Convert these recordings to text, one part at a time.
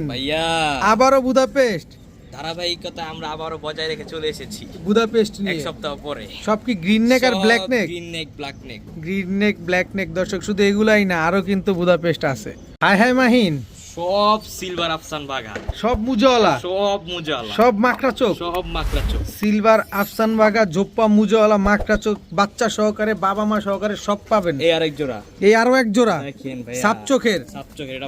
মাহিন ভাইয়া। আবারও বুদাপেস্ট। ধারাবাহিকতা আমরা আবারও বজায় রেখে চলে এসেছি। বুদাপেস্ট এক নিয়ে সপ্তাহ পরে। সব কি গ্রিন নেক আর black neck green neck black neck green neck black neck দর্শক শুধু এগুলাই না আরও কিন্তু বুদাপেস্ট আছে। Hi hi Mahin. সব সিলভার আফসান বাঘা সব মুজওয়ালা? সব মুজালা সব মাকড়া চোখ সব মাকড়া চোখ সিলভার আফসান জোপ্পা মুজওয়ালা মাকড়া চোখ বাচ্চা সহকারে বাবা মা সহকারে সব পাবেন। এই আরেক জোড়া। এই আরও এক জোড়া? সাপ চোখের?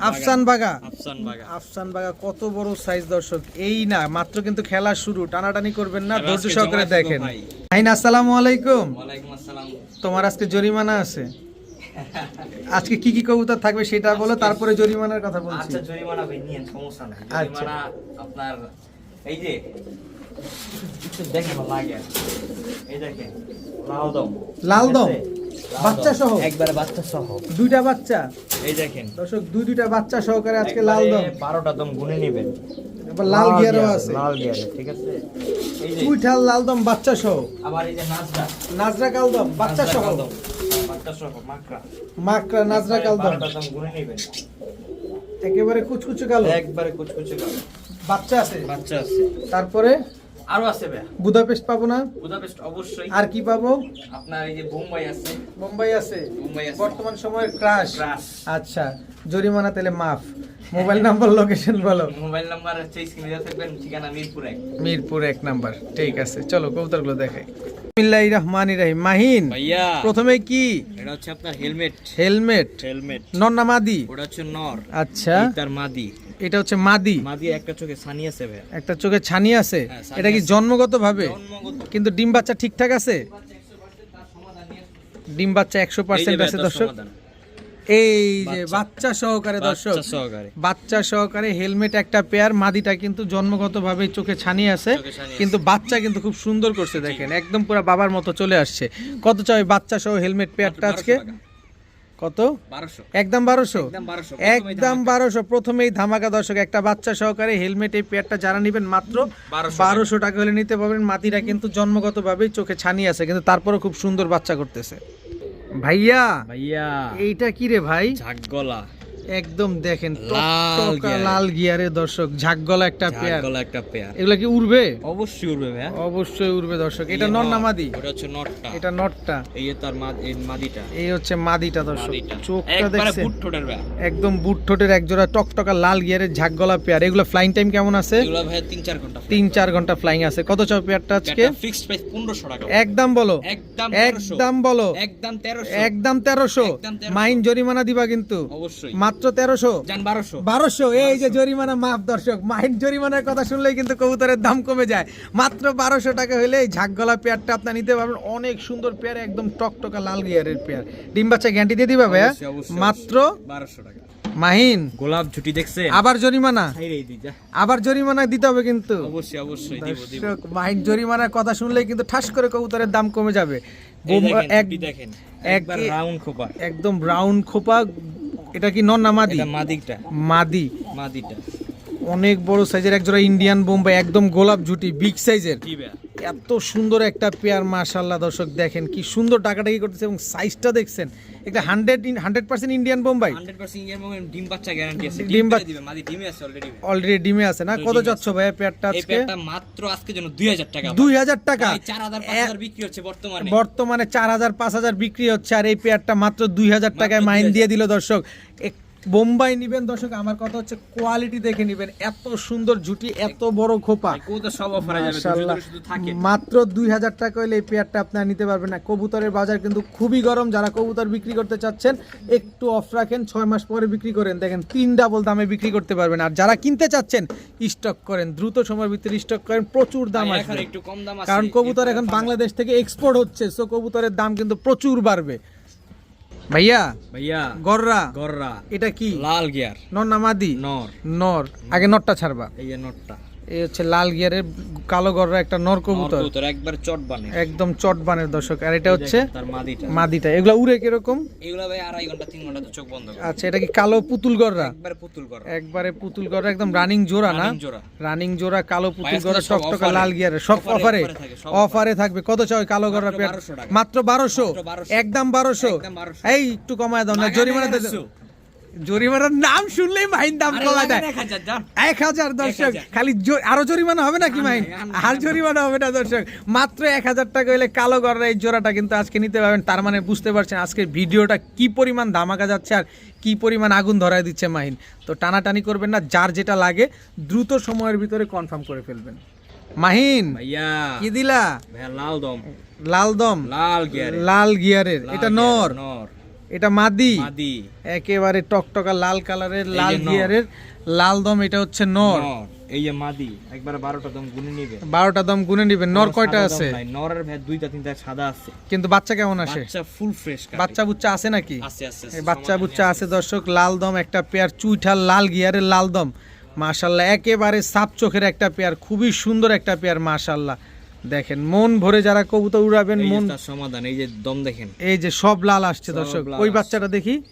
আফসান বাগা আফসান বাঘা আফসান কত বড় সাইজ দর্শক। এই না মাত্র কিন্তু খেলা শুরু। টানাটানি করবেন না ধৈর্য সহকারে দেখেন। ভাই। আইন আসসালামু আলাইকুম। ওয়ালাইকুম আসসালাম। তোমার আজকে জরিমানা আছে? আজকে কি কি কবুতর থাকবে সেটা বলো তারপরে জরিমানার কথা বলছি। আচ্ছা জরিমানা ভাই নিয়েন সমস্যা নাই। আচ্ছা। জরিমানা আপনার এই যে দেখেন লাগে। এই দেখেন লাল দম লাল দম? ঠিক আছে? লাল বাচ্চা সহ? একবারে বাচ্চা সহ। দুইটা বাচ্চা? এই দেখেন। দর্শক দুই দুইটা বাচ্চা সহকারে আজকে লাল দম বারোটা দম গুনে নেবেন। এবার লাল গিয়ারও গিয়ার, আছে। লাল গিয়ারে ঠিক আছে? এই যে দুইটা লাল দম বাচ্চা সহ? আবার এই যে নাজরা। নাজরা কাল দম বাচ্চা সহ? কালদম, বাচ্চা সহ মাকড়া নাজরা একেবারে কুচকুচে কালো। একবারে কুচকুচে কালো। বাচ্চা আছে? বাচ্চা আছে। তারপরে? আরও আছে ভাই বুদাপেস্ট পাবো না? বুদাপেস্ট অবশ্যই। আর কি পাবো? আপনার এই যে বোম্বাই আছে। মুম্বাই আছে। মুম্বাই আছে। বর্তমান সময়ের ক্রাশ। ক্রাশ। আচ্ছা জরিমানা তেলে মাফ। মোবাইল নাম্বার লোকেশন বলো। মোবাইল নাম্বার হচ্ছে স্ক্রিনে দেওয়া থাকবেন ঠিকানা মিরপুর এক। মিরপুর এক নাম্বার ঠিক আছে। চলো কবুতরগুলো দেখাই। বিসমিল্লাহির রহমানির রহিম। মাহিন ভাইয়া। প্রথমে কি? এটা হচ্ছে আপনার হেলমেট। হেলমেট। হেলমেট। নন্না মাদি? ওটা হচ্ছে নর। আচ্ছা। তার মাদি। এটা হচ্ছে মাদি? মাদি একটা চোখে সানি আছে ভাই একটা চোখে ছানি আছে? হ্যাঁ, এটা কি আছে। জন্মগত। ভাবে কিন্তু ডিম বাচ্চা ঠিকঠাক আছে? ডিম বাচ্চা একশো পার্সেন্ট আছে তার দর্শক। সমাধান। এই যে বাচ্চা। সহকারে দর্শক বাচ্চা সহকারে হেলমেট একটা পেয়ার মাদিটা কিন্তু জন্মগতভাবে চোখে ছানি আছে কিন্তু বাচ্চা কিন্তু খুব সুন্দর করছে দেখেন একদম পুরো বাবার মতো চলে আসছে। কত চাই বাচ্চা সহ হেলমেট পেয়ারটা আজকে? কত? বারোশো। একদম বারোশো? একদম বারোশো। প্রথমেই ধামাকা। দর্শক একটা বাচ্চা সহকারে হেলমেট এই পেয়ারটা যারা নেবেন মাত্র বারোশো টাকা। হলে নিতে পারবেন। মাতিরা কিন্তু জন্মগতভাবেই চোখে ছানি আছে কিন্তু তারপরে খুব সুন্দর বাচ্চা করতেছে। ভাইয়া ভাইয়া। এইটা কি রে ভাই? ঝাকগলা একদম দেখেন লাল গিয়ারে। গিয়ারে দর্শক ঝাকগলা একটা পেয়ার। ঝাকগলা একটা পেয়ার। এগুলা কি উড়বে? অবশ্যই উড়বে ভাইয়া। অবশ্যই উড়বে দর্শক। এটা নর না মাদি? ওটা হচ্ছে নটটা। এটা নটটা। এই যে তার এই মাদিটা। এই হচ্ছে মাদিটা দর্শক। চোখটা একবারে দেখছেন? বুট ঠোঁটের ভাইয়া। একদম বুট ঠোঁটের একজোড়া টকটকা লাল গিয়ারের ঝাকগলা পেয়ার। এগুলো ফ্লাইং টাইম কেমন আছে? এগুলো ভাইয়া তিন চার ঘণ্টা তিন চার ঘণ্টা ফ্লাইং আছে। কত চাও পেয়ারটা আজকে? ফিক্সড প্রাইস পনেরোশো টাকা। একদম বলো। একদম একদম বলো। একদম তেরোশো। একদম তেরোশো। একদম 1300 মাইন জরিমানা দিবা কিন্তু। অবশ্যই। মাত্র তেরোশো। বারোশো। বারোশো এই যে জরিমানা মাফ দর্শক মাইন জরিমানার কথা শুনলেই কিন্তু কবুতরের দাম কমে যায়। মাত্র বারোশো টাকা হলে এই ঝাকগলা পেয়ারটা আপনার নিতে পারবেন। অনেক সুন্দর পেয়ার একদম টকটকা লাল গিয়ারের পেয়ার। ডিম বাচ্চা গ্যান্টি দিয়ে দিবা ভাইয়া? মাত্র বারোশো টাকা। মাহিন গোলাপ ঝুটি দেখছে আবার জরিমানা? আবার জরিমানা দিতে হবে কিন্তু। অবশ্যই অবশ্যই মাইন জরিমানার কথা শুনলেই কিন্তু ঠাস করে কবুতরের দাম কমে যাবে। একদম রাউন্ড খোপা এটা কি নন না মাদি? এটা মাদিকটা মাদি। মাদিটা। অনেক বড় সাইজের একজোড়া ইন্ডিয়ান বোম্বাই একদম গোলাপ ঝুটি বিগ সাইজের এত সুন্দর একটা পেয়ার মাশাল্লাহ দর্শক দেখেন কি সুন্দর টাকাটাকি করতেছে এবং সাইজটা দেখছেন। একটা hundred hundred percent Indian Bombay ডিম বাচ্চা গ্যারান্টি আছে। ডিম ডিম বাচ্চা- দিবে মাদি ডিমে আছে অলরেডি অলরেডি ডিমে আছে না? কত যাচ্ছ ভাইয়া পেয়ারটা আজকে? মাত্র আজকের জন্য দুই হাজার টাকা দুই হাজার টাকা? চার হাজার পাঁচ হাজার বিক্রি হচ্ছে বর্তমানে। বর্তমানে চার হাজার পাঁচ হাজার বিক্রি হচ্ছে আর এই পেয়ারটা মাত্র দুই হাজার টাকায় মাইন দিয়ে দিল দর্শক। বোম্বাই নিবেন দর্শক আমার কথা হচ্ছে কোয়ালিটি দেখে নিবেন। এত সুন্দর জুটি এত বড় খোপা। মাত্র দুই হাজার টাকা হলে এই পেয়ারটা আপনারা নিতে পারবেন না। কবুতরের বাজার কিন্তু খুবই গরম। যারা কবুতর বিক্রি করতে চাচ্ছেন একটু অফ রাখেন ছয় মাস পরে বিক্রি করেন। দেখেন তিন ডাবল দামে বিক্রি করতে পারবেন। আর যারা কিনতে চাচ্ছেন স্টক করেন। দ্রুত সময়ের ভিতরে স্টক করেন। প্রচুর দাম আসবে। একটু কম দাম আছে। কারণ কবুতর এখন বাংলাদেশ থেকে এক্সপোর্ট হচ্ছে সো কবুতরের দাম কিন্তু প্রচুর বাড়বে। ভাইয়া ভাইয়া গররা গররা। এটা কি? লাল গিয়ার। নর নামাদি নর। নর। আগে নরটা ছাড়বা। এই যে নটটা। এই হচ্ছে লাল গিয়ারের কালো গররা একটা নর নর কবুতর কবুতর একবার চট বানে। একদম চটবানের দর্শক। আর এটা হচ্ছে মাদিটা। মাদিটা। এগুলা উড়ে কীরকম? এগুলা ভাই আড়াই ঘণ্টা তিন ঘণ্টা চোখ বন্ধ। আচ্ছা এটা কি কালো পুতুল গররা একবার পুতুল কর একবারে পুতুল গররা একদম রানিং জোড়া না? রানিং জোড়া। কালো পুতুল গররা সব টকটকা লাল গিয়ারে সব অফারে, অফারে থাকবে কত চাই কালো গররা পেয়ার? মাত্র বারোশো? 1200 একদম বারোশো? 1200 এই একটু কমায় দাও না জরিমানা। একশো। জরিমানার নাম শুনলেই মাহিন দাম আরে কমা দেয়। এক হাজার, দর্শক খালি আরও জরিমানা হবে নাকি নাই, আর। জরিমানা হবে না দর্শক। মাত্র এক হাজার টাকা হলে কালো গড়ের এই জোড়াটা কিন্তু আজকে নিতে পারবেন। তার মানে বুঝতে পারছেন আজকের ভিডিওটা কি পরিমাণ ধামাকা যাচ্ছে আর কি পরিমাণ আগুন ধরায় দিচ্ছে মাহিন তো টানাটানি করবেন না যার যেটা লাগে দ্রুত সময়ের ভিতরে কনফার্ম করে ফেলবেন। মাহিন ভাইয়া। কি দিলা? লাল দম। লাল দম। লাল গিয়ার লাল গিয়ারের এটা নর। নর। এটা মাদি। মাদি। একেবারে টকটকা লাল কালারের লাল গিয়ারের লাল দম এটা হচ্ছে নর। এই যে মাদি একবার বারোটা দম গুনে নিবে। বারোটা দম গুনে নিবেন নর কয়টা আছে? নরের ভাই দুইটা তিনটা সাদা আছে। কিন্তু বাচ্চা কেমন আসে? বাচ্চা ফুল ফ্রেশ বাচ্চা বুচ্চা আছে নাকি? আছে আছে বাচ্চা বুচ্চা আছে। দর্শক লাল দম একটা পেয়ার চুইঠাল লাল গিয়ারের লাল দম। মাশাল্লাহ একেবারে সাপ চোখের একটা পেয়ার খুবই সুন্দর একটা পেয়ার মাশাল্লাহ। দেখেন মন ভরে যারা কবুতর উড়াবেন মন সমাধান এই যে দম দেখেন। এই যে সব লাল আসছে দর্শক। ওই বাচ্চাটা দেখি?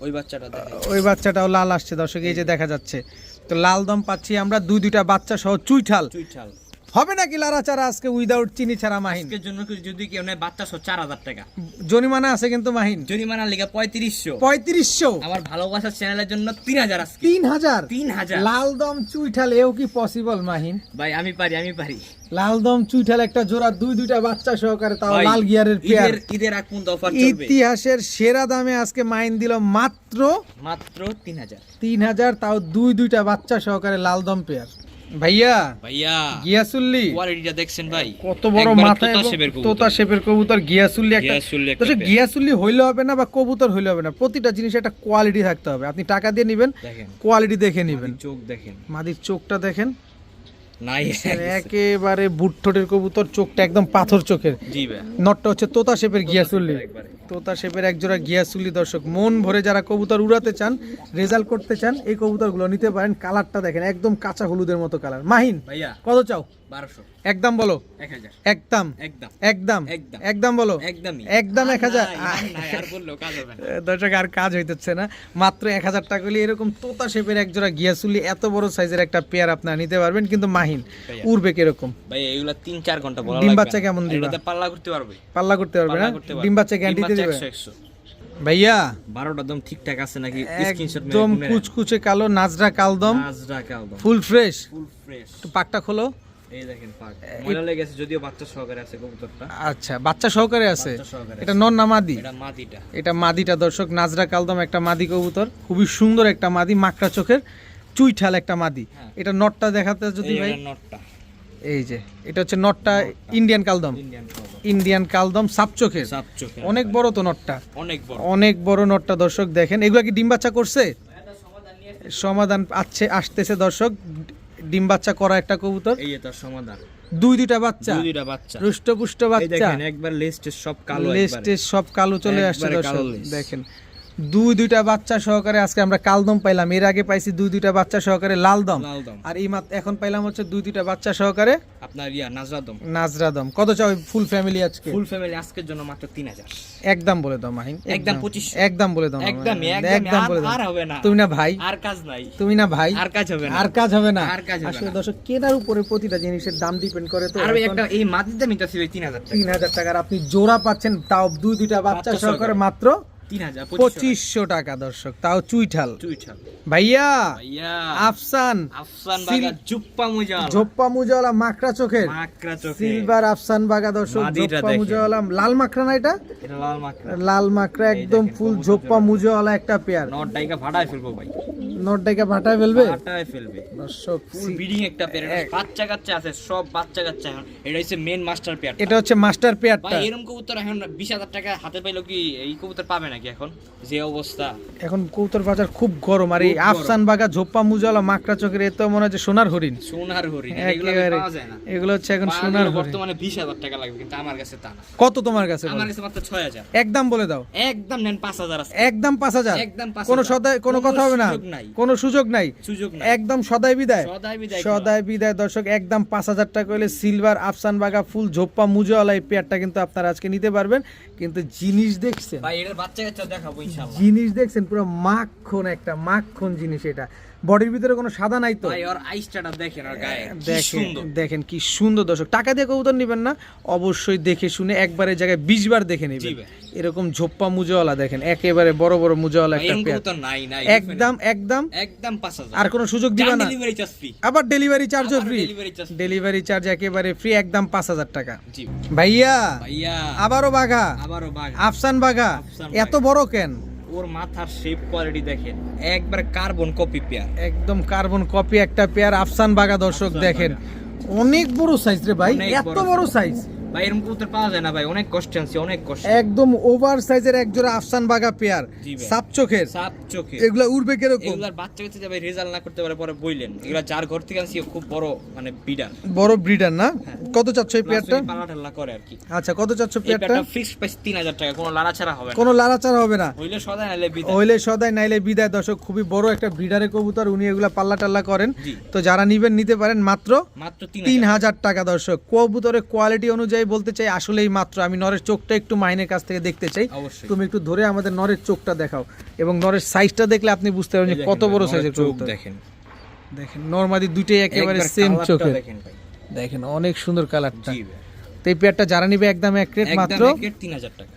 ওই বাচ্চাটা দেখেন। ওই বাচ্চাটাও লাল আসছে দর্শক। এই যে। দেখা যাচ্ছে। তো লাল দম পাচ্ছি আমরা দুই দুইটা বাচ্চা সহ চুইঠাল। চুইঠাল। হবে নাকি লারাচারা আজকে উইদাউট চিনি ছাড়া মাহিন? আজকের জন্য যদি কেউ নেয় বাচ্চা সহ চার হাজার টাকা। জরিমানা আছে কিন্তু মাহিন। জরিমানা লেগে পঁয়ত্রিশশো। পঁয়ত্রিশশো? আমার ভালোবাসার চ্যানেলের জন্য তিন হাজার আজকে। তিন হাজার? তিন হাজার। লাল দম চুইঠাল এও কি পসিবল মাহিন? ভাই আমি পারি আমি পারি। লাল দম চুইঠাল একটা জোড়া দুই দুইটা বাচ্চা সহকারে তাও লাল গিয়ারের পেয়ার ঈদের আগ পর্যন্ত অফার চলবে? ইতিহাসের সেরা দামে আজকে মাইন দিল মাত্র মাত্র তিন হাজার। তিন হাজার তাও দুই দুইটা বাচ্চা সহকারে লাল দম পেয়ার ভাইয়া ভাইয়া গিয়াসুল্লি। কোয়ালিটিটা দেখছেন ভাই। কত বড় মাথা তোতা শেপের কবুতর। গিয়াসুল্লি একটা। পেয়ার। গিয়াসুল্লি হইলে হবে না বা কবুতর হইলে হবে না প্রতিটা জিনিস একটা কোয়ালিটি থাকতে হবে। আপনি টাকা দিয়ে নেবেন কোয়ালিটি দেখে নেবেন। চোখ দেখেন। মাদির চোখটা দেখেন। নাই। একেবারে বুটঠোটের কবুতর চোখটা একদম পাথর চোখের। নটটা হচ্ছে তোতা শেপের গিয়াসুল্লি। তোতা শেপের একজোড়া গিয়াসুল্লি দর্শক মন ভরে যারা কবুতর উড়াতে চান রেজাল্ট করতে চান এই কবুতরগুলো নিতে পারেন। কালারটা দেখেন একদম কাঁচা হলুদের মতো কালার। মাহিন ভাইয়া কত চাও? বারোশো। একদম বলো। একদম। একদম। একদম। একদম। একদম বলো। একদম এক হাজার। নাই, আর নাই, আর বললেও কাজ হবে না। দর্শক আর কাজ হইতেছে না। মাত্র এক হাজার টাকা হলে এরকম তোতা শেপের একজোড়া গিয়াসুলি এত বড় সাইজের একটা পেয়ার আপনারা নিতে পারবেন। কিন্তু মাহিন ভাইয়া। উড়বে কীরকম? ভাই এগুলা তিন চার ঘণ্টা ডিম বাচ্চা কেমন দিবা? পাল্লা করতে পারবে। পাল্লা করতে পারবে না? বাচ্চা গ্যারান্টি ডিম বাচ্চা দেবে। 100, 100 ভাইয়া বারোটা দম ঠিকঠাক আছে নাকি? স্ক্রিনশট একদম কুচকুচে কালো নাজরা কালদম নাজরা কালদম ফুল ফ্রেশ ফুল ফ্রেশ একটু পাকটা খোলো। এই দেখেন পাক। ময়লা লেগে গেছে যদিও বাচ্চা সহকারে আছে কবুতরটা। আচ্ছা বাচ্চা সহকারে আছে? এটা নন না মাদি? এটা মাদিটা। এটা মাদিটা দর্শক নাজরা কালদম একটা মাদি কবুতর। খুবই সুন্দর একটা মাদি মাকড়া চোখের চুইঠাল একটা মাদি। হ্যাঁ। এটা নটটা দেখাতে যদি ভাই? নটটা। এই যে এটা হচ্ছে নটটা ইন্ডিয়ান কালদম। ইন্ডিয়ান কালদম। ইন্ডিয়ান কালদম সাপ চোখে অনেক বড় তো নটটা। অনেক বড়। অনেক বড় নটটা দর্শক দেখেন। এগুলা কি ডিম বাচ্চা করছে? সমাধান আছে আসতেছে দর্শক। ডিম বাচ্চা করা একটা কবুতর। এই তার সমাধান। দুই দুইটা বাচ্চা। দুই দুইটা বাচ্চা। রুষ্টপুষ্ট এই বাচ্চা। দেখেন একবার লেস্টে সব কালো লেস্টে সব কালো চলে আসছে দর্শক দেখেন। দুই দুইটা বাচ্চা সহকারে আজকে আমরা কালদম পাইলাম। এর আগে পাইছি দুই দুইটা বাচ্চা সহকারে লালদম। লাল দম আর এই মাত্র এখন পাইলাম হচ্ছে দুই দুইটা বাচ্চা সহকারে আপনার ইয়া নাজরা দম নাজরা দম কত চাও ফুল ফ্যামিলি আজকে? ফুল ফ্যামিলি আজকের জন্য মাত্র তিন হাজার। একদম বলে দাও মাহিন। একদম 2500 একদম বলে দাও একদম একদম বলে দাও। আর হবে না। তুমি না ভাই? আর কাজ নাই। তুমি না ভাই? আর কাজ হবে না। আর কাজ হবে না। আসলে দর্শক কেনার উপরে প্রতিটা জিনিসের দাম ডিপেন্ড করে তো। আর একটা এই মাটির দাম এটা ছিল তিন হাজার টাকা। তিন হাজার টাকার আপনি জোড়া পাচ্ছেন তাও দুই দুইটা বাচ্চা সহকারে। মাত্র পঁচিশশো টাকা দর্শক তাও চুইঠাল। চুইঠাল। ভাইয়া আফসান আফসান জুপ্পা মুজাওয়ালা। মাকড়া চোখের। মাকড়া সিলভার আফসান বাগা দর্শক। মুজাওয়ালা। লাল মাকড়া না এটা? এটা লাল মাকড়া। লাল মাকড়া একদম ফুল মুজাওয়ালা একটা পেয়ার। নট ডাইকা ফাটায় ফেলব ভাই। নোট ডাইকা ভাটায় ফেলবে? ফাটায় ফেলবে। দর্শক ফুল বিডিং একটা পেয়ার। বাচ্চা কাচ্চা আছে সব বাচ্চা কাচ্চা এটা হচ্ছে মেন মাস্টার পেয়ার এটা হচ্ছে মাস্টার ভাই পেয়ারটা এরকম কবুতর এখন বিশ হাজার টাকা হাতে পাইলো কি এই কবুতর পাবে নাকি এখন? যে অবস্থা। এখন কৌতর বাজার খুব গরম আর এই আফসান বাগা ঝোপ্পা মুজাওয়ালা মাকড়া চোখের এ তো মনে হচ্ছে সোনার হরিণ। সোনার হরিণ এগুলো একেবারে পাওয়া যায় না। এগুলো হচ্ছে এখন সোনার বর্তমানে বিশ হাজার টাকা লাগবে কিন্তু আমার কাছে তা না। কত তোমার কাছে আমার কাছে মাত্র ছয় হাজার। একদম বলে দাও। একদম নেন পাঁচ হাজার আছে। একদম পাঁচ হাজার। একদম কোনো সদায় কোনো কথা হবে না। কোনো সুযোগ নাই। সুযোগ নাই। একদম সদাই বিদায়। সদাই বিদায় সদাই বিদায় দর্শক একদম পাঁচ হাজার টাকা হলে সিলভার আফসান বাগা ফুল ঝোপ্পা মুজোওয়ালা এই পেয়ারটা কিন্তু আপনারা আজকে নিতে পারবেন। কিন্তু জিনিস দেখছেন। ভাই বাচ্চা জিনিস দেখছেন পুরো মাখন একটা মাখন জিনিস এটা। বডির ভিতরে কোনো সাদা নাই তো? ওর আইসটা দেখেন গায়ে কি দেখেন সুন্দর। দেখেন কি সুন্দর দর্শক। টাকা দিয়ে কবুতর নেবেন না অবশ্যই দেখে শুনে একবারে জায়গায় বিশ বার দেখে নেবেন। এরকম ঝোপ্পা মুজাওয়ালা দেখেন একেবারে বড় বড় মুজওয়ালা একটা পেয়ার। নাই নাই একদম একদম। একদম আর কোনো সুযোগ দিবে না। ডেলিভারি চার্জ ফ্রি আবার ডেলিভারি চার্জও ফ্রি। ডেলিভারি চার্জ একেবারে ফ্রি একদম পাঁচ হাজার টাকা। জি। ভাইয়া ভাইয়া। আবারও বাঘা। আবারও বাঘ। আফসান বাঘা। এত বড় কেন? ওর মাথার শেপ কোয়ালিটি দেখেন। একবার কার্বন কপি পেয়ার একদম কার্বন কপি একটা পেয়ার আফসান বাগা দর্শক দেখেন। অনেক বড় সাইজ রে ভাই এত বড় বড় সাইজ ভাই এরকম কবুতর পাওয়া যায় না ভাই অনেক কষ্ট অনেক কষ্ট। একদম ওভার সাইজের এক জোড়া আফসান বাঘা পেয়ার সাপ চোখের। সাপ চোখে এগুলা উড়বে কীরকম? এগুলার বাচ্চা যাবে রেজাল্ট না করতে পারে পরে বইলেন। এগুলা যার ঘর থেকে আনছি খুব বড় মানে বিডার বড় ব্রিডার না? কত চাচ্ছ এই পেয়ারটা? করে আর কি। আচ্ছা কত চাচ্ছ পেয়ারটা? পেয়ারটা ফিক্স প্রাইস তিন হাজার টাকা কোনো লাড়া ছাড়া হবে না। কোনো লাড়াচাড়া হবে না। হইলে সদাই নাইলে বিদায়। ওইলে সদাই নাইলে বিদায়। দর্শক খুবই বড় একটা ব্রিডারের কবুতর উনি এগুলা পাল্লা টাল্লা করেন। তো যারা নিবেন নিতে পারেন মাত্র মাত্র তিন তিন হাজার হাজার টাকা দর্শক। কবুতরের কোয়ালিটি অনুযায়ী বলতে চাই আসলেই মাত্র। আমি নরের চোখটা একটু মাইনের কাছ থেকে দেখতে চাই। তুমি একটু ধরে আমাদের নরের চোখটা দেখাও এবং নরের সাইজটা দেখলে আপনি বুঝতে পারবেন যে কত বড় সাইজের চোখ দেখেন। দেখেন নরমাদি দুইটাই একেবারে সেম চোখ দেখেন ভাই। দেখেন অনেক সুন্দর কালারটা। তো এই পেয়ারটা যারা নিবে একদম এক রেট মাত্র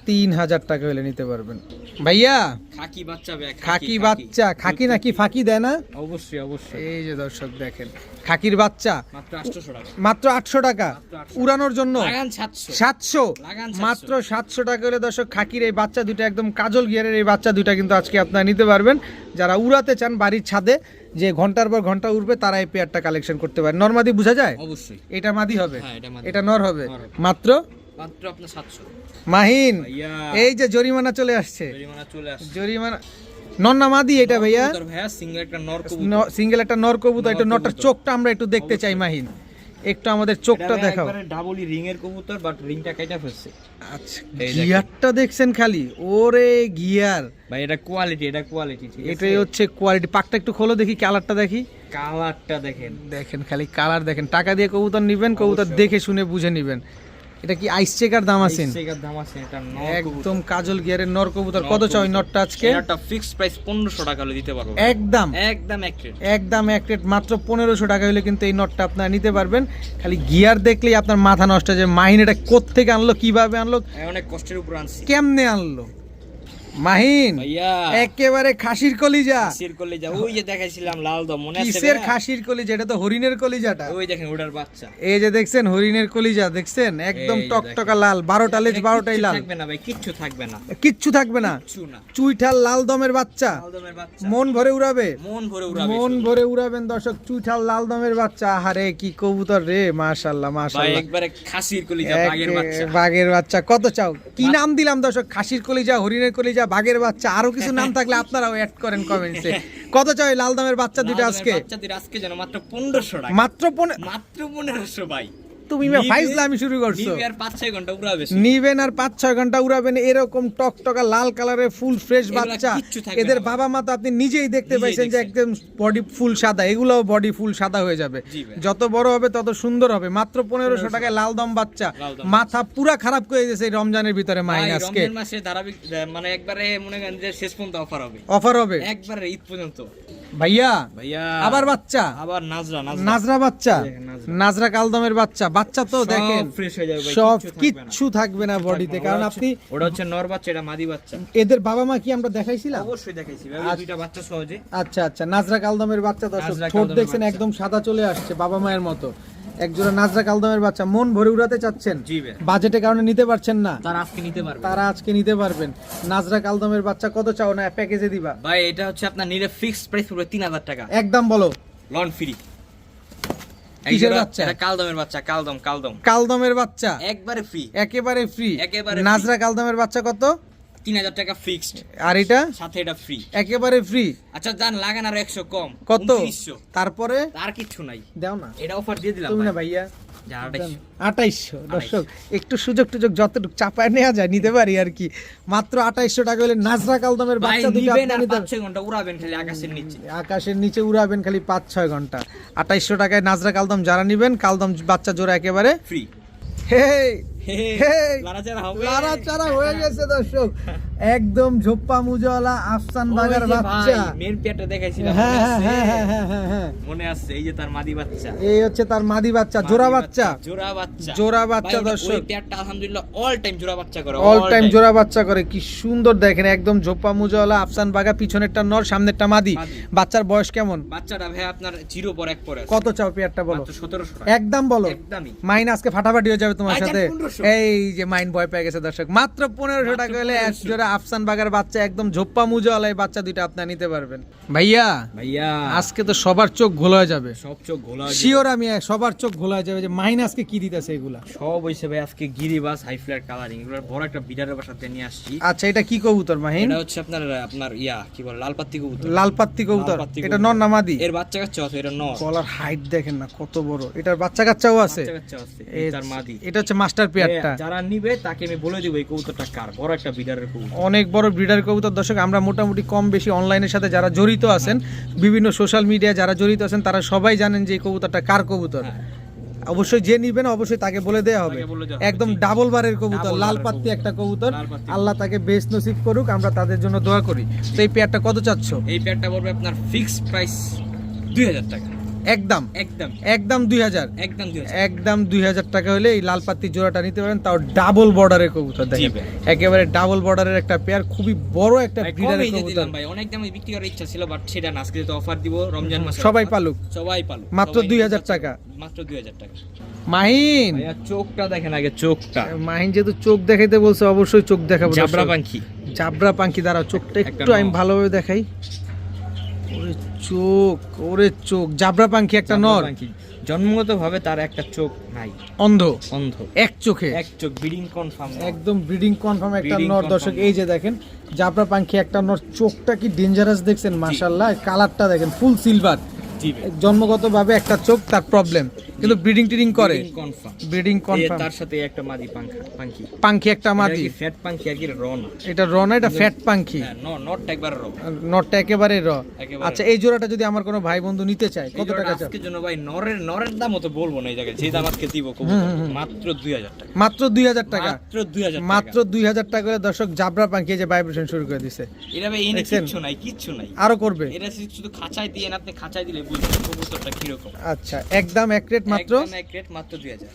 তিন হাজার টাকা। হলে নিতে পারবেন। ভাইয়া খাকি বাচ্চা খাকি বাচ্চা খাকি নাকি ফাঁকি দেয় না? অবশ্যই অবশ্যই। এই যে দর্শক দেখেন খাকির বাচ্চা। মাত্র আটশো টাকা। মাত্র আটশো টাকা মাত্র 800 উড়ানোর জন্য। সাতশো। মাত্র সাতশো টাকা হলে দর্শক খাকির এই বাচ্চা দুটো একদম কাজল গিয়ারের এই বাচ্চা দুটো কিন্তু আজকে আপনারা নিতে পারবেন। যারা উড়াতে চান বাড়ির ছাদে যে ঘণ্টার পর ঘণ্টা উঠবে তারা এই পেয়ারটা কালেকশন করতে পারে। নর্মাদি বোঝা যায়? অবশ্যই। এটা মাদি হবে? হ্যাঁ, এটা মাদি। এটা নর হবে? মাত্র? মাত্র আপনার সাতশো। মাহিন এই যে জরিমানা চলে আসছে। জরিমানা চলে আসছে। জরিমানা নন্না মাদি এটা ভাইয়া? সিঙ্গেল একটা নর কবুতর সিঙ্গেল একটা নর কবুতর এটা নটার চোখটা আমরা একটু দেখতে চাই মাহিন। একটু আমাদের চোখটা দেখাও। ডাবলি রিং এর কবুতর বাট রিংটা কেটে ফেলছে। আচ্ছা গিয়ারটা দেখছেন খালি? ওরে গিয়ার। ভাই এটা কোয়ালিটি এটা কোয়ালিটি এটাই হচ্ছে কোয়ালিটি পাকটা একটু খোলো দেখি কালারটা দেখি। কালারটা দেখেন। দেখেন খালি কালার দেখেন। টাকা দিয়ে কবুতর নেবেন কবুতর দেখে শুনে বুঝে নিবেন। এটা কি আইস চেকার দাম আছেন চেকার দাম আছে এটা একদম কাজল গিয়ারের নর কবুতর। কত চাই ওই নটটা আজকে? এটা ফিক্সড প্রাইস 1500 টাকা হলে দিতে পারব। একদম। একদম এক রেট একদম এক রেট মাত্র 1500 টাকা হলে কিন্তু এই নটটা আপনারা নিতে পারবেন। খালি গিয়ার দেখলেই আপনার মাথা নষ্ট হয়ে যায় মাইন এটা কোত্থেকে আনলো কীভাবে আনলো? অনেক কষ্টের উপর আনছি। কেমনে আনলো? মাহিন একেবারে খাসির কলিজা। সির করলে যা ওই যে দেখাইছিলাম লাল দম মনে আছে কিসের খাসির কলিজা? এটা তো হরিণের কলিজাটা। ওই দেখেন ওটার বাচ্চা। এই যে দেখছেন হরিণের কলিজা দেখছেন? একদম টকটকা লাল বারোটা লেজ এটা বারোটাই কিচ্ছু লাল। থাকবে না ভাই কিচ্ছু থাকবে না। কিচ্ছু থাকবে না। চুইঠাল লাল দমের বাচ্চা। মন ভরে উড়াবে। মন ভরে উড়াবে মন ভরে উড়াবেন দর্শক চুইঠাল লাল দমের বাচ্চা। আহারে কি কবুতর রে মাশাল্লাহ ভাই মাশাল্লাহ একবারে খাসির কলিজা বাঘের বাচ্চা। বাঘের বাচ্চা। কত চাও? কি নাম দিলাম দর্শক? খাসির কলিজা হরিণের কলিজা বাঘের বাচ্চা। আরও কিছু নাম থাকলে আপনারাও অ্যাড করেন কমেন্টসে কত চাই লাল দামের বাচ্চা দুটো আজকে? বাচ্চা আজকে যেন মাত্র 1500 টাকা। মাত্র মাত্র 1500 ভাই। তুমি ফাইজলামি শুরু করছ। নিবে আর 5-6 ঘণ্টা উড়াবে সে। নিবেন আর পাঁচ ছয় ঘণ্টা উড়াবেন এরকম টকটকা লাল কালারের ফুল ফ্রেশ বাচ্চা। এদের বাবা। মা তো আপনি নিজেই দেখতে পাইছেন যে একদম বডি ফুল সাদা এগুলোও বডি ফুল সাদা হয়ে যাবে। যত বড় হবে তত সুন্দর হবে। মাত্র পনেরোশো টাকায় লাল দম বাচ্চা। মাথা পুরা খারাপ করে গেছে এই রমজানের ভিতরে মাইনাসকে মাসে ধারাবাহিক মানে একবারে মনে করেন যে শেষ পর্যন্ত অফার হবে। অফার হবে? একবারে ঈদ পর্যন্ত। ভাইয়া ভাইয়া আবার বাচ্চা? আবার নাজরা নাজরা। বাচ্চা। নাজরা কালদমের বাচ্চা। বাচ্চা তো দেখেন হয়ে যাবে সব কিচ্ছু থাকবে না। বডিতে কারণ আপনি ওটা হচ্ছে নর বাচ্চা এটা মাদি বাচ্চা। এদের বাবা মা কি আমরা দেখাইছিলাম? অবশ্যই দেখাইছি আচ্ছা। দুইটা বাচ্চা সহজে। আচ্ছা আচ্ছা নাজরা কালদমের বাচ্চা দর্শক ঠোঁট দেখছেন একদম সাদা চলে আসছে বাবা মায়ের মতো। একজোড়া নাজরা কালদমের বাচ্চা মন ভরে উড়াতে চাচ্ছেন। বাজেটের কারণে নিতে পারছেন না। তারা আজকে নিতে পারবে। তারা আজকে নিতে পারবেন। নাজরা কালদমের বাচ্চা কত চাও না প্যাকেজে দিবা? ভাই এটা হচ্ছে আপনার নিলে ফিক্সড প্রাইস পড়বে 3000 টাকা। একদম বলো। লন ফ্রি। কিসের বাচ্চা? কালদমের বাচ্চা কালদম কালদম। কালদমের বাচ্চা? একবারে ফ্রি একেবারে ফ্রি একেবারে নাজরা কালদমের বাচ্চা কত? 3000 টাকা ফিক্সড আর এটা? সাথে এটা ফ্রি একেবারে ফ্রি আচ্ছা জান লাগান আর 100 কম। কত? তারপরে? আর কিছু নাই। দাও না। এটা অফার দিয়ে দিলাম তুমি না ভাইয়া। যা, 2800 আঠাইশশো দর্শক একটু সুযোগ টুযোগ যতটুকু চাপায় নেওয়া যায় নিতে পারি আর কি। মাত্র আঠাইশশো টাকা হলে নাজরা কালদমের বাচ্চা দুটো নিবেন আপনি আর নিতে 5 ঘণ্টা উড়াবেন খালি আকাশের নিচে। আকাশের নিচে উড়াবেন খালি পাঁচ ছয় ঘণ্টা। আঠাইশশো টাকায় নাজরা কালদম যারা নিবেন কালদম বাচ্চা জোড়া একেবারে ফ্রি হে হে হে লাড়াচাড়া হয়ে গেছে দর্শক। একদম ঝোপ্পা মুজওয়ালা আফসান বাগার বাচ্চা। মেন পেয়ারটা দেখাইছিলাম হ্যাঁ মনে হ্যাঁ আছে? হ্যাঁ মনে আছে এই যে তার মাদি বাচ্চা। এই হচ্ছে তার মাদি বাচ্চা জোড়া বাচ্চা জোড়া বাচ্চা। জোড়া বাচ্চা দর্শক। ওই পেয়ারটা আলহামদুলিল্লাহ অল টাইম জোড়া বাচ্চা করে অল টাইম জোড়া বাচ্চা করে। কি সুন্দর দেখেন একদম ঝোপ্পা মুজওয়ালা আফসান বাগা পিছনেরটা নর সামনেরটা মাদি। বাচ্চার বয়স কেমন? বাচ্চাটা ভাই আপনার জিরো পর এক পরে কত চাও পেয়ারটা বলো? 1700 একদম বলো। একদমই। মাইন আজকে ফাটাফাটি হয়ে যাবে তোমার সাথে। এই যে মাইন ভয় পেয়ে গেছে দর্শক। মাত্র পনেরোশো মাত্র টাকা হলে 1500 জোড়া আফসান বাগার বাচ্চা একদম ঝোপ্পা মুজওয়ালা এই বাচ্চা দুইটা আপনার নিতে পারবেন। ভাইয়া ভাইয়া। আজকে তো সবার চোখ ঘোলা হয়ে যাবে। সব চোখ ঘোলা শিওর আমি সবার চোখ ঘোলা হয়ে যাবে যে মাইন আজকে কি দিতেছে এগুলা। সব হইছে ভাই আজকে গিরিবাস হাই ফ্ল্যাট কালারিং এগুলোর বড় একটা বিডারের বাসাতে নিয়ে আসছি। আচ্ছা এটা কি কবুতর মাহিন? এটা হচ্ছে আপনার আপনার ইয়া কি বলে লাল পাত্তি কবুতর। লাল পাত্তি কবুতর। এটা। নর না মাদি? এর বাচ্চা কাচ্চা আছে এটা নর। কলার হাইট দেখেন না কত বড়। এটার বাচ্চা কাচ্চাও আছে। এটা হচ্ছে মাস্টার পেয়ারটা। যারা নিবে তাকে আমি বলে দিব এই কবুতরটা কার? বড় একটা বিডারের কবুতর। অনেক বড় ব্রিডার কবুতর। দর্শক আমরা মোটামুটি কম বেশি অনলাইনের সাথে যারা জড়িত আছেন বিভিন্ন সোশ্যাল মিডিয়া যারা জড়িত আছেন তারা সবাই জানেন যে এই কবুতরটা কার কবুতর। হ্যাঁ। অবশ্যই যে নিবেন অবশ্যই তাকে বলে দেওয়া হবে। একদম ডাবল বারের কবুতর লাল পাত্তি একটা কবুতর। আল্লাহ তাকে বেশ নসিব করুক আমরা তাদের জন্য দোয়া করি। তো এই পেয়ারটা কত চাচ্ছ? এই প্যাডটা পড়বে আপনার ফিক্সড প্রাইস দুই হাজার টাকা। একদম। একদম। একদম দুই হাজার। একদম একদম দুই হাজার টাকা হলে এই লাল পাত্তি জোড়াটা নিতে পারেন। তাও ডাবল বর্ডারের কবুতর দেখেন। একেবারে ডাবল বর্ডারের একটা পেয়ার খুবই বড় একটা ব্রিডারের কবুতর। ভাই অনেক দামে বিক্রি করার ইচ্ছা ছিল বাট সেটা না। আজকে তো অফার দিব রমজান মাসে সবাই পালুক। সবাই পালুক। মাত্র 2000 নিতে টাকা। মাত্র দুই হাজার টাকা। মাহিন! চোখটা দেখেন আগে চোখটা। মাহিন যেহেতু চোখ দেখাইতে বলছে অবশ্যই চোখ দেখাবো জাবরা। পাখি জাবরা পাখি দ্বারা চোখটা একটু আমি ভালোভাবে দেখাই। ওরে চোখ ওরে চোখ। জাবরা পাখি একটা নর। পাখি। জন্মগত ভাবে তার একটা চোখ নাই। অন্ধ। অন্ধ। এক চোখে। এক চোখ ব্রিডিং কনফার্ম একদম ব্রিডিং কনফার্ম একটা নর। দর্শক এই যে দেখেন জাবরা পাখি একটা নর। চোখটা কি ডেঞ্জারাস দেখছেন? মাশাল্লাহ কালারটা দেখেন ফুল সিলভার জন্মগতভাবে একটা চোখ তার প্রবলেম কিন্তু ব্রিডিং টিডিং করে। ব্রিডিং কনফার্ম তার সাথে একটা মাদি পাঙ্খা পাখি। পাখি একটা মাদি। ফ্যাট পাখি আর কি রন এটা র না এটা ফ্যাট পাখি। হ্যাঁ নট একবার র নটটা একেবারে র আচ্ছা এই জোড়াটা যদি আমার কোনো ভাই বন্ধু নিতে চায় কত টাকা চাও আজকের জন্য ভাই নরের নরের দাম তো বলব না এই জায়গায়। যে দাম আজকে দিব মাত্র দুই হাজার টাকা। মাত্র দুই হাজার টাকা? মাত্র দুই হাজার মাত্র দুই হাজার টাকা করে দর্শক জাবরা এই যে ভাইব্রেশন শুরু করে দিছে। এটা ভাই এনে? কিচ্ছু নাই কিচ্ছু নাই। আরও করবে। এটা শুধু খাঁচায় দিয়ে না আপনি খাঁচায় দিলে বুঝবেন কবুতরটা কীরকম? আচ্ছা একদম এক রেট মাত্র? একদম এক রেট মাত্র দুই হাজার।